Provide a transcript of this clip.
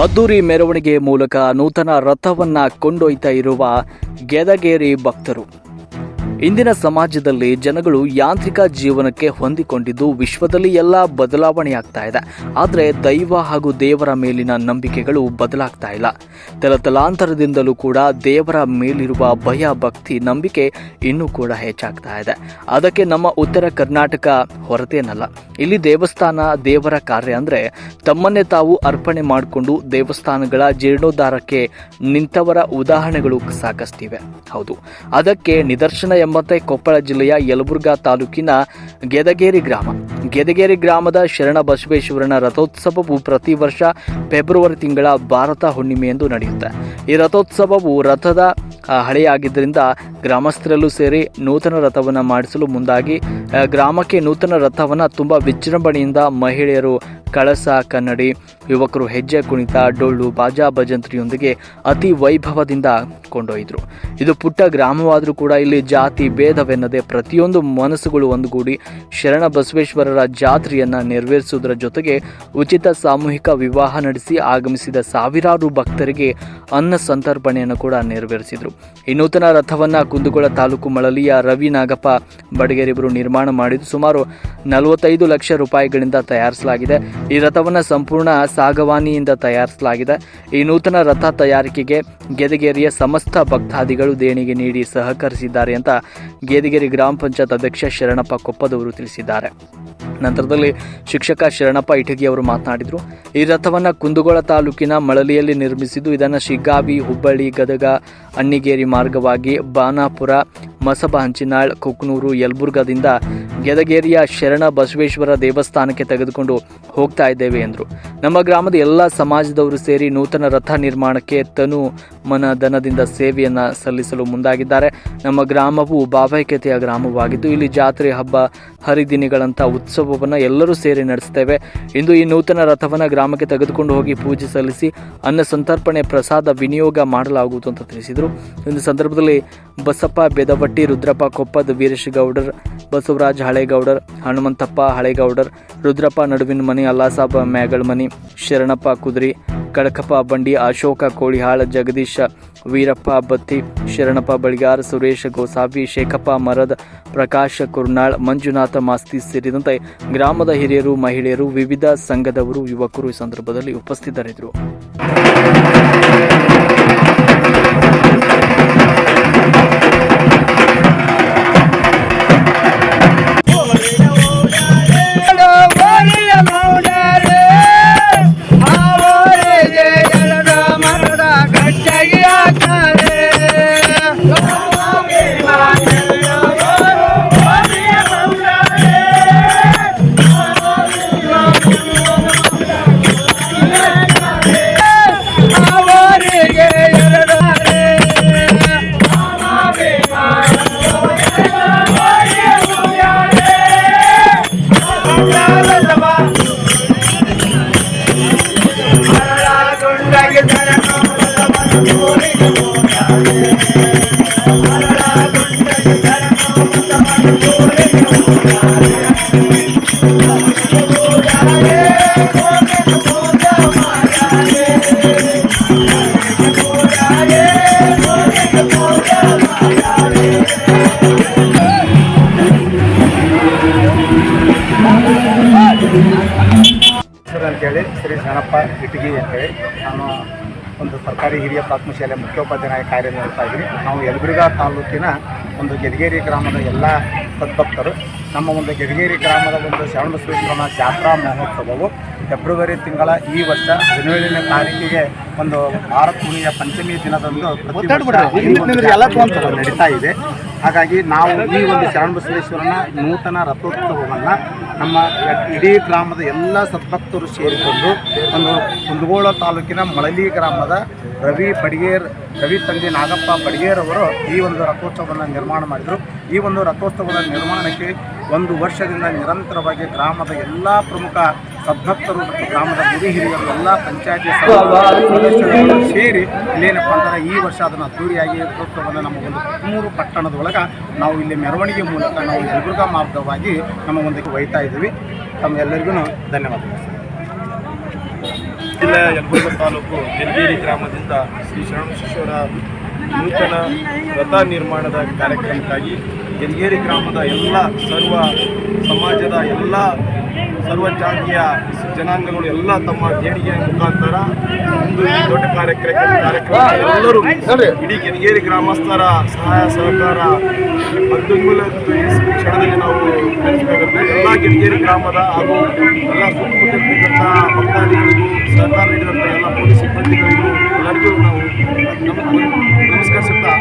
ಅದ್ದೂರಿ ಮೆರವಣಿಗೆ ಮೂಲಕ ನೂತನ ರಥವನ್ನ ಕೊಂಡೊಯ್ತಾ ಇರುವ ಗೆದಗೇರಿ ಭಕ್ತರು. ಇಂದಿನ ಸಮಾಜದಲ್ಲಿ ಜನಗಳು ಯಾಂತ್ರಿಕ ಜೀವನಕ್ಕೆ ಹೊಂದಿಕೊಂಡಿದ್ದು ವಿಶ್ವದಲ್ಲಿ ಎಲ್ಲ ಬದಲಾವಣೆಯಾಗ್ತಾ ಇದೆ. ಆದರೆ ದೈವ ಹಾಗೂ ದೇವರ ಮೇಲಿನ ನಂಬಿಕೆಗಳು ಬದಲಾಗ್ತಾ ಇಲ್ಲ. ತಲತಲಾಂತರದಿಂದಲೂ ಕೂಡ ದೇವರ ಮೇಲಿರುವ ಭಯ, ಭಕ್ತಿ, ನಂಬಿಕೆ ಇನ್ನೂ ಕೂಡ ಹೆಚ್ಚಾಗ್ತಾ ಇದೆ. ಅದಕ್ಕೆ ನಮ್ಮ ಉತ್ತರ ಕರ್ನಾಟಕ ಹೊರತೇನಲ್ಲ. ಇಲ್ಲಿ ದೇವಸ್ಥಾನ, ದೇವರ ಕಾರ್ಯ ಅಂದರೆ ತಮ್ಮನ್ನೇ ತಾವು ಅರ್ಪಣೆ ಮಾಡಿಕೊಂಡು ದೇವಸ್ಥಾನಗಳ ಜೀರ್ಣೋದ್ಧಾರಕ್ಕೆ ನಿಂತವರ ಉದಾಹರಣೆಗಳು ಸಾಕಷ್ಟಿವೆ. ಹೌದು. ಅದಕ್ಕೆ ನಿದರ್ಶನ ಎಂಬಂತೆ ಕೊಪ್ಪಳ ಜಿಲ್ಲೆಯ ಯಲಬುರ್ಗಾ ತಾಲೂಕಿನ ಗೆದಗೇರಿ ಗ್ರಾಮ. ಗೆದಗೇರಿ ಗ್ರಾಮದ ಶರಣ ಬಸವೇಶ್ವರನ ರಥೋತ್ಸವವು ಪ್ರತಿ ವರ್ಷ ಫೆಬ್ರವರಿ ತಿಂಗಳ ಭಾರತ ಹುಣ್ಣಿಮೆಯಂದು ನಡೆಯುತ್ತೆ. ಈ ರಥೋತ್ಸವವು ರಥದ ಹಳೆಯಾಗಿದ್ದರಿಂದ ಗ್ರಾಮಸ್ಥರಲ್ಲೂ ಸೇರಿ ನೂತನ ರಥವನ್ನು ಮಾಡಿಸಲು ಮುಂದಾಗಿ ಗ್ರಾಮಕ್ಕೆ ನೂತನ ರಥವನ್ನು ತುಂಬ ವಿಜೃಂಭಣೆಯಿಂದ ಮಹಿಳೆಯರು ಕಳಸ ಕನ್ನಡಿ. ಯುವಕರು ಹೆಜ್ಜೆ ಕುಣಿತ, ಡೊಳ್ಳು, ಬಾಜಾ ಭಜಂತ್ರಿಯೊಂದಿಗೆ ಅತಿ ವೈಭವದಿಂದ ಕೊಂಡೊಯ್ದರು. ಇದು ಪುಟ್ಟ ಗ್ರಾಮವಾದರೂ ಕೂಡ ಇಲ್ಲಿ ಜಾತಿ ಭೇದವೆನ್ನದೆ ಪ್ರತಿಯೊಂದು ಮನಸ್ಸುಗಳು ಒಂದುಗೂಡಿ ಶರಣ ಬಸವೇಶ್ವರರ ಜಾತ್ರೆಯನ್ನು ನೆರವೇರಿಸುವುದರ ಜೊತೆಗೆ ಉಚಿತ ಸಾಮೂಹಿಕ ವಿವಾಹ ನಡೆಸಿ ಆಗಮಿಸಿದ ಸಾವಿರಾರು ಭಕ್ತರಿಗೆ ಅನ್ನ ಸಂತರ್ಪಣೆಯನ್ನು ಕೂಡ ನೆರವೇರಿಸಿದರು. ಈ ನೂತನ ರಥವನ್ನು ಕುಂದಗೋಳ ತಾಲೂಕು ಮಳಲಿಯ ರವಿ ನಾಗಪ್ಪ ಬಡಗೇರಿಬರು ನಿರ್ಮಾಣ ಮಾಡಿದ್ದು ಸುಮಾರು ನಲವತ್ತೈದು ಲಕ್ಷ ರೂಪಾಯಿಗಳಿಂದ ತಯಾರಿಸಲಾಗಿದೆ. ಈ ರಥವನ್ನು ಸಂಪೂರ್ಣ ಸಾಗವಾನಿಯಿಂದ ತಯಾರಿಸಲಾಗಿದೆ. ಈ ನೂತನ ರಥ ತಯಾರಿಕೆಗೆ ಗೆದಗೇರಿಯ ಸಮಸ್ತ ಭಕ್ತಾದಿಗಳು ದೇಣಿಗೆ ನೀಡಿ ಸಹಕರಿಸಿದ್ದಾರೆ ಅಂತ ಗೆದಗೇರಿ ಗ್ರಾಮ ಪಂಚಾಯತ್ ಅಧ್ಯಕ್ಷ ಶರಣಪ್ಪ ಕೊಪ್ಪದವರು ತಿಳಿಸಿದ್ದಾರೆ. ನಂತರದಲ್ಲಿ ಶಿಕ್ಷಕ ಶರಣಪ್ಪ ಇಟಗಿ ಅವರು ಮಾತನಾಡಿದರು. ಈ ರಥವನ್ನು ಕುಂದಗೋಳ ತಾಲೂಕಿನ ಮಳಲಿಯಲ್ಲಿ ನಿರ್ಮಿಸಿದ್ದು, ಇದನ್ನು ಶಿಗ್ಗಾವಿ, ಹುಬ್ಬಳ್ಳಿ, ಗದಗ, ಅಣ್ಣಿಗೇರಿ ಮಾರ್ಗವಾಗಿ ಬಾನಾಪುರ, ಮಸಬ, ಹಂಚಿನಾಳ್, ಕುಕ್ನೂರು, ಯಲಬುರ್ಗದಿಂದ ಗೆದಗೇರಿಯ ಶರಣ ಬಸವೇಶ್ವರ ದೇವಸ್ಥಾನಕ್ಕೆ ತೆಗೆದುಕೊಂಡು ಹೋಗ್ತಾ ಇದ್ದೇವೆ ಎಂದರು. ನಮ್ಮ ಗ್ರಾಮದ ಎಲ್ಲ ಸಮಾಜದವರು ಸೇರಿ ನೂತನ ರಥ ನಿರ್ಮಾಣಕ್ಕೆ ತನು ಮನ ಧನದಿಂದ ಸೇವೆಯನ್ನು ಸಲ್ಲಿಸಲು ಮುಂದಾಗಿದ್ದಾರೆ. ನಮ್ಮ ಗ್ರಾಮವು ಭಾವೈಕ್ಯತೆಯ ಗ್ರಾಮವಾಗಿದ್ದು, ಇಲ್ಲಿ ಜಾತ್ರೆ ಹಬ್ಬ, ಹರಿದಿನಗಳಂಥ ಉತ್ಸವವನ್ನು ಎಲ್ಲರೂ ಸೇರಿ ನಡೆಸ್ತೇವೆ. ಇಂದು ಈ ನೂತನ ರಥವನ್ನು ಗ್ರಾಮಕ್ಕೆ ತೆಗೆದುಕೊಂಡು ಹೋಗಿ ಪೂಜೆ ಸಲ್ಲಿಸಿ, ಅನ್ನ ಸಂತರ್ಪಣೆ, ಪ್ರಸಾದ, ವಿನಿಯೋಗ ಮಾಡಲಾಗುವುದು ಅಂತ ತಿಳಿಸಿದರು. ಇಂದು ಸಂದರ್ಭದಲ್ಲಿ ಬಸಪ್ಪ, ಬೆದವಟ್ಟಿ, ರುದ್ರಪ್ಪ, ಕೊಪ್ಪದ ವೀರೇಶ ಗೌಡರ್ ಬಸವರಾಜ್ ಹಳೇಗೌಡರ್, ಹನುಮಂತಪ್ಪ ಹಳೇಗೌಡರ್, ರುದ್ರಪ್ಪ ನಡುವಿನ ಮನಿ, ಅಲ್ಲಾಸಾಬ್ ಮ್ಯಾಗಳ ಮನಿ, ಶರಣಪ್ಪ ಕುದ್ರಿ ಕಡಕಪ್ಪ ಬಂಡಿ, ಅಶೋಕ ಕೋಳಿಹಾಳ, ಜಗದೀಶ ವೀರಪ್ಪ ಬತ್ತಿ, ಶರಣಪ್ಪ ಬಳಿಗಾರ್, ಸುರೇಶ್ ಗೋಸಾವಿ, ಶೇಖಪ್ಪ ಮರದ, ಪ್ರಕಾಶ್ ಕುರ್ನಾಳ್, ಮಂಜುನಾಥ ಮಾಸ್ತಿ ಸೇರಿದಂತೆ ಗ್ರಾಮದ ಹಿರಿಯರು, ಮಹಿಳೆಯರು, ವಿವಿಧ ಸಂಘದವರು, ಯುವಕರು ಈ ಸಂದರ್ಭದಲ್ಲಿ ಉಪಸ್ಥಿತರಿದ್ದರು. ಅಂತೇಳಿ ಶ್ರೀ ಶರಣಪ್ಪ ಇಟಗಿ ಅಂತೇಳಿ ನಾನು ಒಂದು ಸರ್ಕಾರಿ ಹಿರಿಯ ಪ್ರಾಥಮಿಕ ಶಾಲೆ ಮುಖ್ಯೋಪಾಧ್ಯಾಯ ಕಾರ್ಯನಿರ್ವಹಿಸ್ತಾ ಇದ್ದೀನಿ. ನಾವು ಯಲಬುರ್ಗಾ ತಾಲೂಕಿನ ಒಂದು ಗೆದಗೇರಿ ಗ್ರಾಮದ ಎಲ್ಲ ಸದ್ಭಕ್ತರು ನಮ್ಮ ಒಂದು ಗೆದಗೇರಿ ಗ್ರಾಮದ ಒಂದು ಶರಣಬಸವೇಶ್ವರನ ಜಾತ್ರಾ ಮಹೋತ್ಸವವು ಫೆಬ್ರವರಿ ತಿಂಗಳ ಈ ವರ್ಷ ಹದಿನೇಳನೇ ತಾರೀಕಿಗೆ ಒಂದು ಭಾರತ ಮುನಿಯ ಪಂಚಮಿ ದಿನದಂದು ನಡೀತಾ ಇದೆ. ಹಾಗಾಗಿ ನಾವು ಈ ಒಂದು ಶರಣಬಸವೇಶ್ವರನ ನೂತನ ರಥೋತ್ಸವವನ್ನು ನಮ್ಮ ಇಡೀ ಗ್ರಾಮದ ಎಲ್ಲ ಸದ್ಭಕ್ತರು ಸೇರಿಕೊಂಡು ಒಂದು ಕುಂದಗೋಳ ತಾಲೂಕಿನ ಮಳಲಿ ಗ್ರಾಮದ ರವಿ ಬಡಿಗೇರ್, ರವಿ ತಂದೆ ನಾಗಪ್ಪ ಬಡಿಗೇರ್ ಅವರು ಈ ಒಂದು ರಥೋತ್ಸವವನ್ನು ನಿರ್ಮಾಣ ಮಾಡಿದರು. ಈ ಒಂದು ರಥೋತ್ಸವದ ನಿರ್ಮಾಣಕ್ಕೆ ಒಂದು ವರ್ಷದಿಂದ ನಿರಂತರವಾಗಿ ಗ್ರಾಮದ ಎಲ್ಲ ಪ್ರಮುಖ ಸದ್ಭಕ್ತರು ಮತ್ತು ಗ್ರಾಮದ ಗುರಿ ಹಿರಿಯರು ಎಲ್ಲ ಪಂಚಾಯತಿ ಸದಸ್ಯರು ಸೇರಿ ಇಲ್ಲೇನಪ್ಪ ಅಂದ್ರೆ ಈ ವರ್ಷ ಅದನ್ನು ಅದ್ದೂರಿಯಾಗಿ ರಥೋತ್ಸವವನ್ನು ನಮ್ಮ ಒಂದು ಮೂರು ಪಟ್ಟಣದೊಳಗೆ ನಾವು ಇಲ್ಲಿ ಮೆರವಣಿಗೆ ಮೂಲಕ ನಾವು ಯಲಬುರ್ಗ ಮಾರ್ಗವಾಗಿ ನಮ್ಮ ಒಂದಕ್ಕೆ ಒಯ್ತಾ ಇದ್ದೀವಿ. ತಮ್ಮೆಲ್ಲರಿಗೂ ಧನ್ಯವಾದಗಳು. ಜಿಲ್ಲೆಯ ಯಲಬುರ್ಗ ತಾಲೂಕು ಯಲಗೇರಿ ಗ್ರಾಮದಿಂದ ಶ್ರೀ ಶರಣಬಸವೇಶ್ವರ ನೂತನ ರಥ ನಿರ್ಮಾಣದ ಕಾರ್ಯಕ್ರಮಕ್ಕಾಗಿ ಯಲಗೇರಿ ಗ್ರಾಮದ ಎಲ್ಲ ಸರ್ವ ಸಮಾಜದ ಎಲ್ಲ ಸರ್ವ ಜಾತಿಯ ಜನಾಂಗಗಳು ಎಲ್ಲ ತಮ್ಮ ದೇಣಿಗೆ ಮುಖಾಂತರ ಒಂದು ಈ ದೊಡ್ಡ ಕಾರ್ಯಕ್ರಮ ಕಾರ್ಯಕ್ರಮ ಎಲ್ಲರೂ ಇಡೀ ಕೆರಿಗೇರಿ ಗ್ರಾಮಸ್ಥರ ಸಹಾಯ ಸಹಕಾರ ಅತ್ಯುನ್ಮೂಲ ಈ ಕ್ಷಣದಲ್ಲಿ ನಾವು ಎಲ್ಲ ಕೆರಿಗೇರಿ ಗ್ರಾಮದ ಹಾಗೂ ಎಲ್ಲ ಸುತ್ತಮುತ್ತ ಭಕ್ತಾದಿಗಳಿಗೂ ಸಹಕಾರ ನೀಡಿದಂಥ ಎಲ್ಲ ಪೊಲೀಸ್ ಸಿಬ್ಬಂದಿಗಳಿಗೂ ಎಲ್ಲರಿಗೂ ನಾವು ನಮ- ನಮಸ್ಕರಿಸುತ್ತಾ